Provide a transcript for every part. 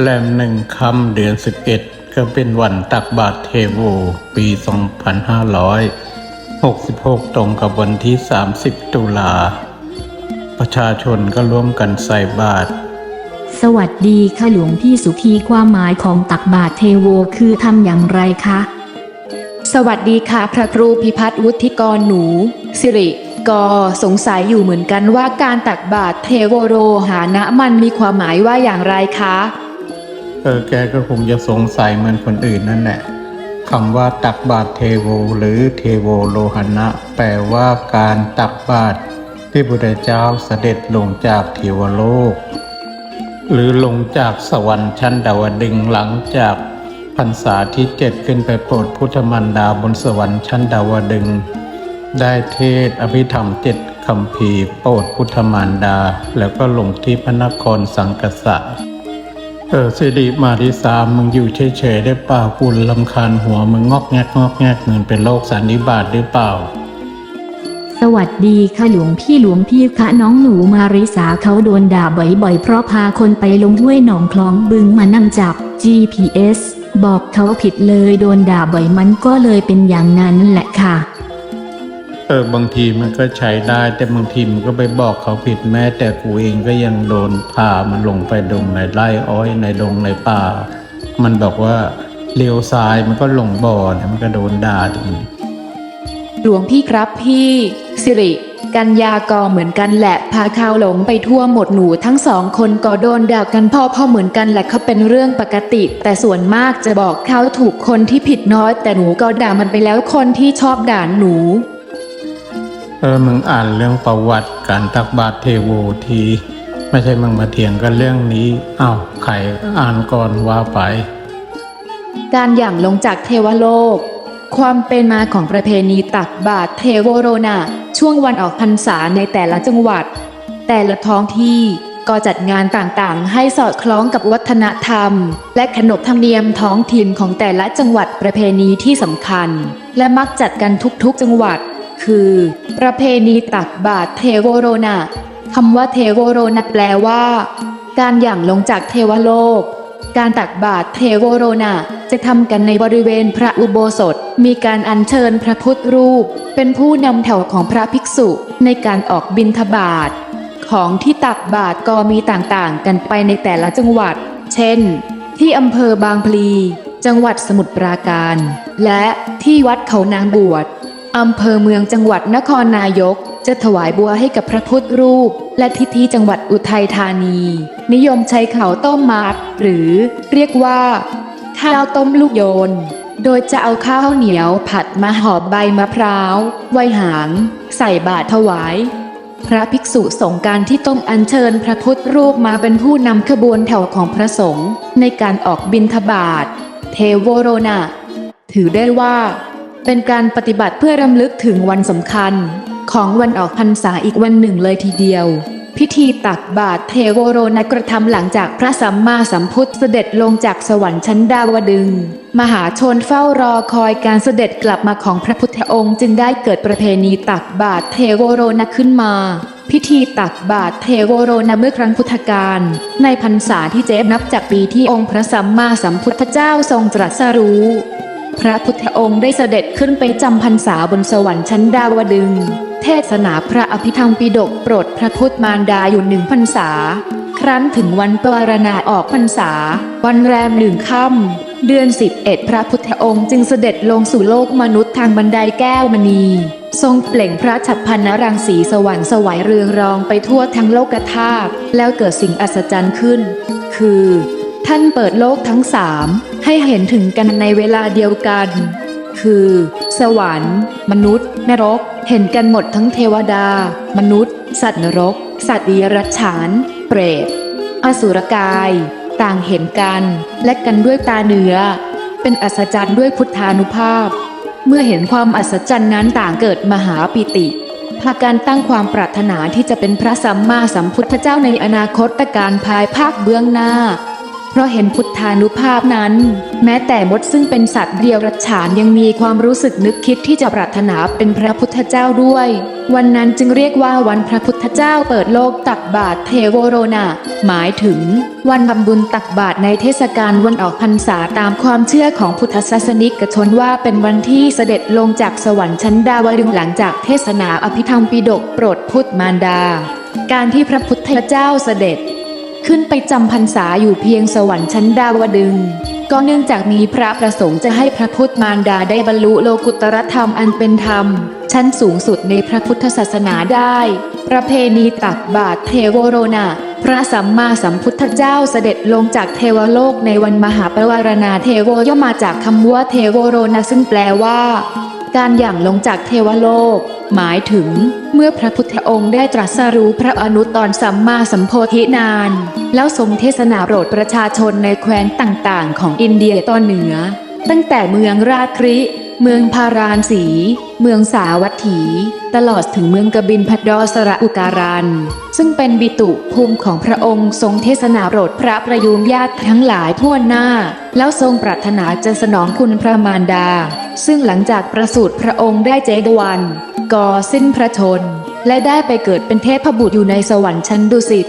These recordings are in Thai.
แรมหนึ่งคำเดือนสิบเอ็ดก็เป็นวันตักบาตรเทโว ปี2566ตรงกับวันที่30ตุลา ประชาชนก็ร่วมกันใส่บาตรสวัสดีค่ะหลวงพี่สุธีความหมายของตักบาตรเทโวคือทำอย่างไรคะ สวัสดีค่ะ พระครูพิพัฒน์วุฒิกรหนู สิริก็สงสัยอยู่เหมือนกันว่าการตักบาตรเทโวโรหานะมันมีความหมายว่าอย่างไรคะ เออแกก็คงจะสงสัยเหมือนคนอื่นนั่นแหละคำว่าตักบาตรเทโวหรือเทโวโลหณะ แปลว่าการตักบาตรที่พระเจ้าเสด็จลงจากเทวโลก หรือลงจากสวรรค์ชั้นดาวดึงหลังจากพรรษาที่เจ็ดขึ้นไปโปรดพุทธมันดาบนสวรรค์ชั้นดาวดึง ได้เทศอภิธรรมเจ็ดคำพีโปรดพุทธมารดา แล้วก็ลงที่พระนครสังกษะ เออสิริมาที่สามมึงอยู่เฉยๆได้เปล่ากูลำคาญหัวมึงงอกแงกงอกแงกเหมือนเป็นโรคสันนิบาตหรือเปล่า สวัสดีค่ะหลวงพี่หลวงพี่คะน้องหนูมาริสาเขาโดนด่าบ่อยๆ เพราะพาคนไปลงห้วยหนองคลองบึงมานั่งจับ GPS บอกเขาผิดเลยโดนด่าบ่อยมันก็เลยเป็นอย่างนั้นแหละค่ะ เออบางทีมันก็ใช้ได้ แต่บางทีมันก็ไปบอกเขาผิดแม้ แต่กูเองก็ยังโดนพามันลงไปดงในไร่อ้อยในดงในป่า มันบอกว่าเลี้ยวซ้ายมันก็ลงบ่อนมันก็โดนด่าทีนี้หลวงพี่ครับพี่ สิริ กัญญากอเหมือนกันแหละ พาข้าวหลงไปทั่วหมดหนูทั้งสองคนก็โดนด่ากันพ่อพ่อเหมือนกันแหละเขาเป็นเรื่องปกติ แต่ส่วนมากจะบอกเขาถูกคนที่ผิดน้อย แต่หนูก็ด่ามันไปแล้วคนที่ชอบด่าหนู เออมึงอ่านเรื่องประวัติการตักบาตรเทโวที ไม่ใช่มึงมาเถียงกันเรื่องนี้อ้าวใครอ่านก่อนว่าไป การหยั่งลงจากเทวโลก ความเป็นมาของประเพณีตักบาตรเทโวโรนาช่วงวันออกพรรษาในแต่ละจังหวัด แต่ละท้องที่ก็จัดงานต่างๆ ให้สอดคล้องกับวัฒนธรรม และขนบธรรมเนียมท้องถิ่นของแต่ละจังหวัดประเพณีที่สำคัญ และมักจัดกันทุกๆจังหวัด คือ ประเพณีตักบาตรเทโวโรนาคำว่าเทโวโรนาแปลว่า การหยั่งลงจากเทวโลก การตักบาตรเทโวโรนาจะทำกันในบริเวณพระอุโบสถ มีการอัญเชิญพระพุทธรูป เป็นผู้นำแถวของพระภิกษุในการออกบิณฑบาตของที่ตักบาตรก็มีต่างๆ กันไปในแต่ละจังหวัด เช่น ที่อำเภอบางพลี จังหวัดสมุทรปราการ และที่วัดเขานางบวช อำเภอเมืองจังหวัดนครนายก จะถวายบัวให้กับพระพุทธรูป และทิที่จังหวัดอุทัยธานี นิยมใช้ข้าวต้มมัดหรือเรียกว่า ข้าวต้มลูกโยน โดยจะเอาข้าวเหนียวผัดมาห่อใบมะพร้าวไว้หาง ใส่บาตรถวาย พระภิกษุสงฆ์การที่ต้องอัญเชิญพระพุทธรูปมาเป็นผู้นำขบวนแถวของพระสงฆ์ในการออกบิณฑบาตเทโวโรนาถือได้ว่า เป็นการปฏิบัติเพื่อรำลึกถึงวันสำคัญ ของวันออกพรรษาอีกวันหนึ่งเลยทีเดียว พิธีตักบาตรเทโวโรนกระทำหลังจากพระสัมมาสัมพุทธเสด็จลงจากสวรรค์ชั้นดาวดึงส์มหาชนเฝ้ารอคอยการเสด็จกลับมาของพระพุทธองค์จึงได้เกิดประเพณีตักบาตรเทโวโรนขึ้นมาพิธีตักบาตรเทโวโรนเมื่อครั้งพุทธกาลในพรรษาที่เจ็ดนับจากปีที่องค์พระสัมมาสัมพุทธเจ้าทรงตรัสรู้ พระพุทธองค์ได้เสด็จขึ้นไปจำพรรษาบนสวรรค์ชั้นดาวดึง เทศนาพระอภิธรรมปิฎกโปรดพระพุทธมารดาอยู่หนึ่งพรรษา ครั้นถึงวันปวารณาออกพรรษา วันแรมหนึ่งค่ำเดือนสิบเอ็ดพระพุทธองค์จึงเสด็จลงสู่โลกมนุษย์ทางบันไดแก้วมณี ทรงเปล่งพระฉับพันนรังสีสวรรค์สวัยเรืองรองไปทั่วทั้งโลกธาตุแล้วเกิดสิ่งอัศจรรย์ขึ้น คือ ท่านเปิดโลกทั้งสามให้เห็นถึงกันในเวลาเดียวกัน คือ สวรรค์ มนุษย์ นรก เห็นกันหมดทั้งเทวดา มนุษย์ สัตว์นรก สัตว์เดรัจฉาน เปรต อสุรกาย ต่างเห็นกัน และกันด้วยตาเนื้อ เป็นอัศจรรย์ด้วยพุทธานุภาพ เมื่อเห็นความอัศจรรย์นั้นต่างเกิดมหาปิติพาการตั้งความปรารถนาที่จะเป็นพระสัมมาสัมพุทธเจ้าในอนาคตการภายภาคเบื้องหน้า เพราะเห็นพุทธานุภาพนั้น แม้แต่มดซึ่งเป็นสัตว์เดียวรัจฉานยังมีความรู้สึกนึกคิดที่จะปรารถนาเป็นพระพุทธเจ้าด้วย วันนั้นจึงเรียกว่าวันพระพุทธเจ้าเปิดโลกตักบาตรเทโวโรนาหมายถึง วันทำบุญตักบาตรในเทศกาลวันออกพรรษาตามความเชื่อของพุทธศาสนิกชนว่าเป็นวันที่เสด็จลงจากสวรรค์ชั้นดาวดึงส์หลังจากเทศนาอภิธรรมปิฎกโปรดพุทธมารดา การที่พระพุทธเจ้าเสด็จ ขึ้นไปจำพรรษาอยู่เพียงสวรรค์ชั้นดาวดึง ก็เนื่องจากมีพระประสงค์จะให้พระพุทธมารดาได้บรรลุโลกุตรธรรมอันเป็นธรรม ชั้นสูงสุดในพระพุทธศาสนาได้ ประเพณีตักบาตรเทโวโรนาพระสัมมาสัมพุทธเจ้าเสด็จลงจากเทวโลกในวันมหาปวารณาเทโวย่อมาจากคำว่าเทโวโรนาซึ่งแปลว่า การอย่างลงจากเทวโลก หมายถึง เมื่อพระพุทธองค์ได้ตรัสรู้พระอนุตตรสัมมาสัมโพธินาน แล้วทรงเทศนาโปรดประชาชนในแคว้นต่างๆ ของอินเดียตอนเหนือ ตั้งแต่เมืองราชคริ เมืองพาราณสี เมืองสาวัตถี ตลอดถึงเมืองกบินพัดดอสระอุการัน ซึ่งเป็นบิตุภูมิของพระองค์ทรงเทศนาโปรดพระประยุมญาติทั้งหลายทั่วหน้า แล้วทรงปรารถนาจะสนองคุณพระมารดา ซึ่งหลังจากประสูติพระองค์ได้เจดวันก่อสิ้นพระชน และได้ไปเกิดเป็นเทพบุตรอยู่ในสวรรค์ชั้นดุสิต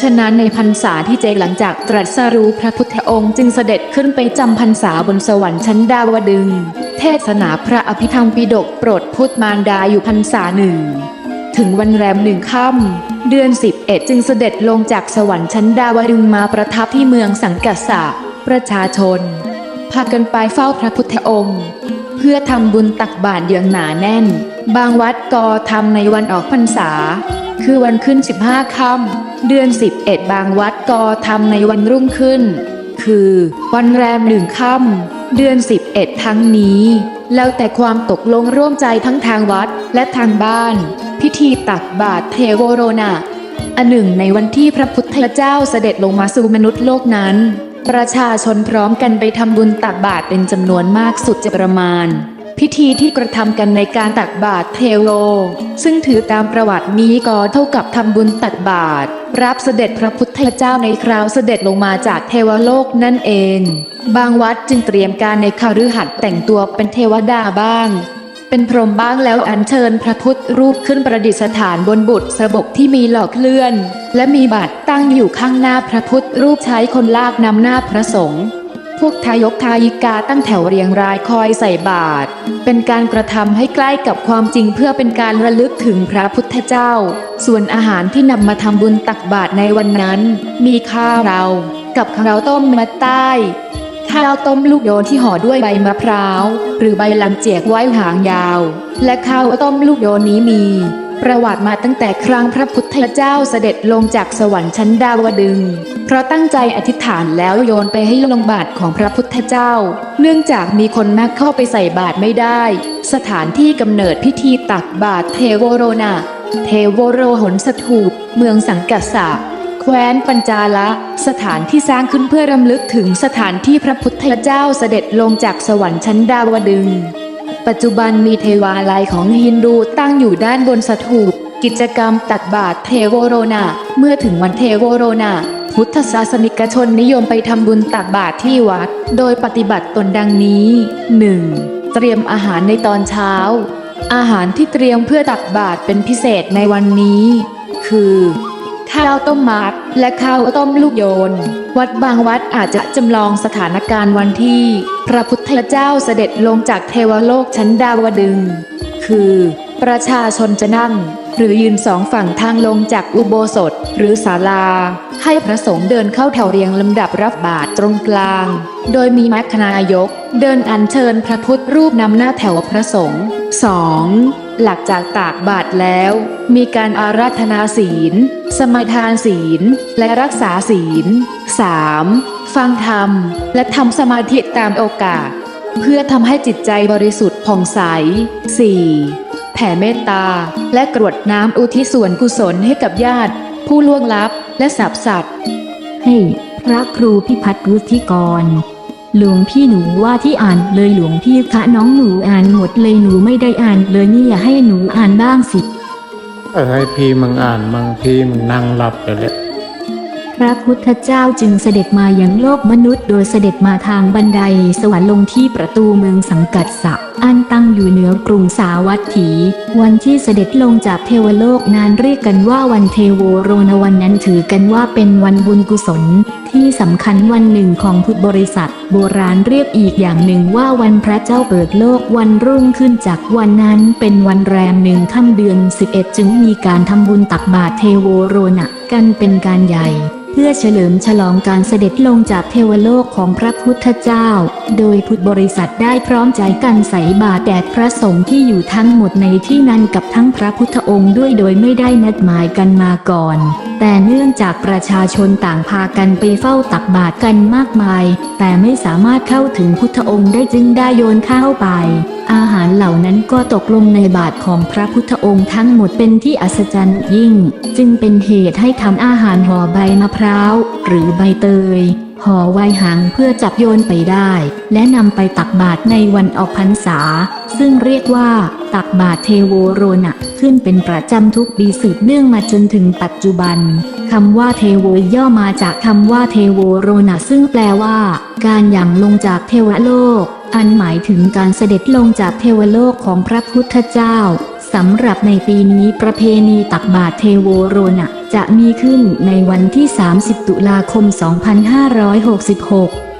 ฉะนั้นในพรรษาที่เจหลังจากตรัสรู้พระพุทธองค์จึงเสด็จขึ้นไปจำพรรษาบนสวรรค์ชั้นดาวดึง เทศนาพระอภิธรรมปิฎกโปรดพุทธมารดาอยู่พรรษาหนึ่งถึงวันแรมหนึ่งค่ำเดือนสิบเอ็ดจึงเสด็จลงจากสวรรค์ชั้นดาวดึงมาประทับที่เมืองสังกัสสะประชาชน พากันไปเฝ้าพระพุทธองค์ เพื่อทำบุญตักบาตรอย่างหนาแน่น บางวัดก็ทำในวันออกพรรษา คือวันขึ้น 15ค่ำเดือน 11 บางวัดก็ทำในวันรุ่งขึ้น คือวันแรมหนึ่งค่ำเดือน 11 ทั้งนี้ แล้วแต่ความตกลงร่วมใจทั้งทางวัดและทางบ้าน พิธีตักบาตรเทโวโรนาอันหนึ่งในวันที่พระพุทธเจ้าเสด็จลงมาสู่มนุษย์โลกนั้น ประชาชนพร้อมกันไปทำบุญตักบาตรเป็นจำนวนมากสุดจะประมาณ พิธีที่กระทำกันในการตักบาตรเทโวซึ่งถือตามประวัตินี้ก็เท่ากับทำบุญตักบาตรรับเสด็จพระพุทธเจ้าในคราวเสด็จลงมาจากเทวโลกนั่นเอง บางวัดจึงเตรียมการในคาฤหัสถ์แต่งตัวเป็นเทวดาบ้าง เป็นพรหมบ้างแล้วอัญเชิญพระพุทธรูปขึ้นประดิษฐานบนบุตรสบกที่มีหลอกเลื่อน และมีบาตรตั้งอยู่ข้างหน้าพระพุทธรูปใช้คนลากนำหน้าพระสงฆ์ พวกทายกทายิกาตั้งแถวเรียงรายคอยใส่บาตร เป็นการกระทำให้ใกล้กับความจริงเพื่อเป็นการระลึกถึงพระพุทธเจ้า ส่วนอาหารที่นำมาทำบุญตักบาตรในวันนั้น มีข้าวเรา กับข้าวต้มมัดใต้ข้าวต้มลูกโยนที่ห่อด้วยใบมะพร้าว หรือใบลำเจียกไว้หางยาว และข้าวต้มลูกโยนนี้มี ประวัติมาตั้งแต่ครั้งพระพุทธเจ้าเสด็จลงจากสวรรค์ชั้นดาวดึง เพราะตั้งใจอธิษฐานแล้วโยนไปให้ลงบาทของพระพุทธเจ้า เนื่องจากมีคนมากเข้าไปใส่บาตรไม่ได้ สถานที่กำเนิดพิธีตักบาตรเทโวโรนาเทโวโรหนสถูป เมืองสังกัสสะแคว้นปัญจาละ สถานที่สร้างขึ้นเพื่อรำลึกถึงสถานที่พระพุทธเจ้าเสด็จลงจากสวรรค์ชั้นดาวดึง ปัจจุบันมีเทวาลัยของฮินดูตั้งอยู่ด้านบนสถูป กิจกรรมตักบาตรเทโวโรนา เมื่อถึงวันเทโวโรนา พุทธศาสนิกชนนิยมไปทำบุญตักบาตรที่วัด โดยปฏิบัติตนดังนี้ 1. เตรียมอาหารในตอนเช้า อาหารที่เตรียมเพื่อตักบาตรเป็นพิเศษในวันนี้ คือ ข้าวต้มมัดและข้าวต้มลูกโยน วัดบางวัดอาจจะจำลองสถานการณ์วันที่ พระพุทธเจ้าเสด็จลงจากเทวโลกชั้นดาวดึง คือ ประชาชนจะนั่ง หรือยืนสองฝั่งทางลงจากอุโบสถหรือศาลา ให้พระสงฆ์เดินเข้าแถวเรียงลำดับรับบาตรตรงกลาง โดยมีมัคคณายก เดินอัญเชิญพระพุทธรูปนำหน้าแถวพระสงฆ์ 2. หลักจากตากบาตรแล้ว มีการอาราธนาศีล สมาทานศีล และรักษาศีล 3. ฟังธรรม และทำสมาธิตามโอกาส เพื่อทำให้จิตใจบริสุทธิ์ผ่องใส 4. แผ่เมตตา และกรวดน้ำอุทิศส่วนกุศลให้กับญาติ ผู้ล่วงลับและสับสัตว์ให้พระครูพิพัฒน์วุฒิกร หลวงพี่หนูว่าที่อ่านเลยหลวงพี่คะน้องหนูอ่านหมดเลยหนูไม่ได้อ่านเลยนี่อย่าให้หนูอ่านบ้างสิเออให้พี่มึงอ่านมึงพี่มึงนั่งหลับไปแล้วพระพุทธเจ้าจึงเสด็จมายังโลกมนุษย์ โดยเสด็จมาทางบันไดสวรรค์ลงที่ประตูเมืองสังกัดสะอันตั้งอยู่เหนือกรุงสาวัตถี วันที่เสด็จลงจากเทวโลกนั้นเรียกกันว่าวันเทโวโรนวันนั้นถือกันว่าเป็นวันบุญกุศล ที่สำคัญวันหนึ่งของพุทธบริษัท โบราณเรียกอีกอย่างหนึ่งว่าวันพระเจ้าเปิดโลกวันรุ่งขึ้นจากวันนั้นเป็นวันแรมหนึ่งค่ำเดือน 11 จึงมีการทำบุญตักบาตรเทโวโรนะกันเป็นการใหญ่เพื่อเฉลิมฉลองการเสด็จลงจากเทวโลกของพระพุทธเจ้า โดยพุทธบริษัทได้พร้อมใจกันใส่บาตรแด่พระสงฆ์ที่อยู่ทั้งหมดในที่นั้นกับทั้งพระพุทธองค์ด้วยโดยไม่ได้นัดหมายกันมาก่อน แต่เนื่องจากประชาชนต่างพากันไปเฝ้าตักบาตรกันมากมาย แต่ไม่สามารถเข้าถึงพุทธองค์ได้จึงได้โยนข้าวไป อาหารเหล่านั้นก็ตกลงในบาตรของพระพุทธองค์ทั้งหมดเป็นที่อัศจรรย์ยิ่ง จึงเป็นเหตุให้ทำอาหารห่อใบมะพร้าว หรือใบเตย ห่อไว้หางเพื่อจับโยนไปได้ และนำไปตักบาตรในวันออกพรรษา ซึ่งเรียกว่า ตักบาตรเทโวโรนะขึ้นเป็นประจำทุกปีสืบเนื่องมาจนถึงปัจจุบันคำว่าเทโวย่อมาจากคำว่าเทโวโรนะซึ่งแปลว่า การหยั่งลงจากเทวโลก อันหมายถึงการเสด็จลงจากเทวโลกของพระพุทธเจ้าสำหรับในปีนี้ประเพณีตักบาตรเทโวโรนะ จะมีขึ้นในวันที่ 30 ตุลาคม 2566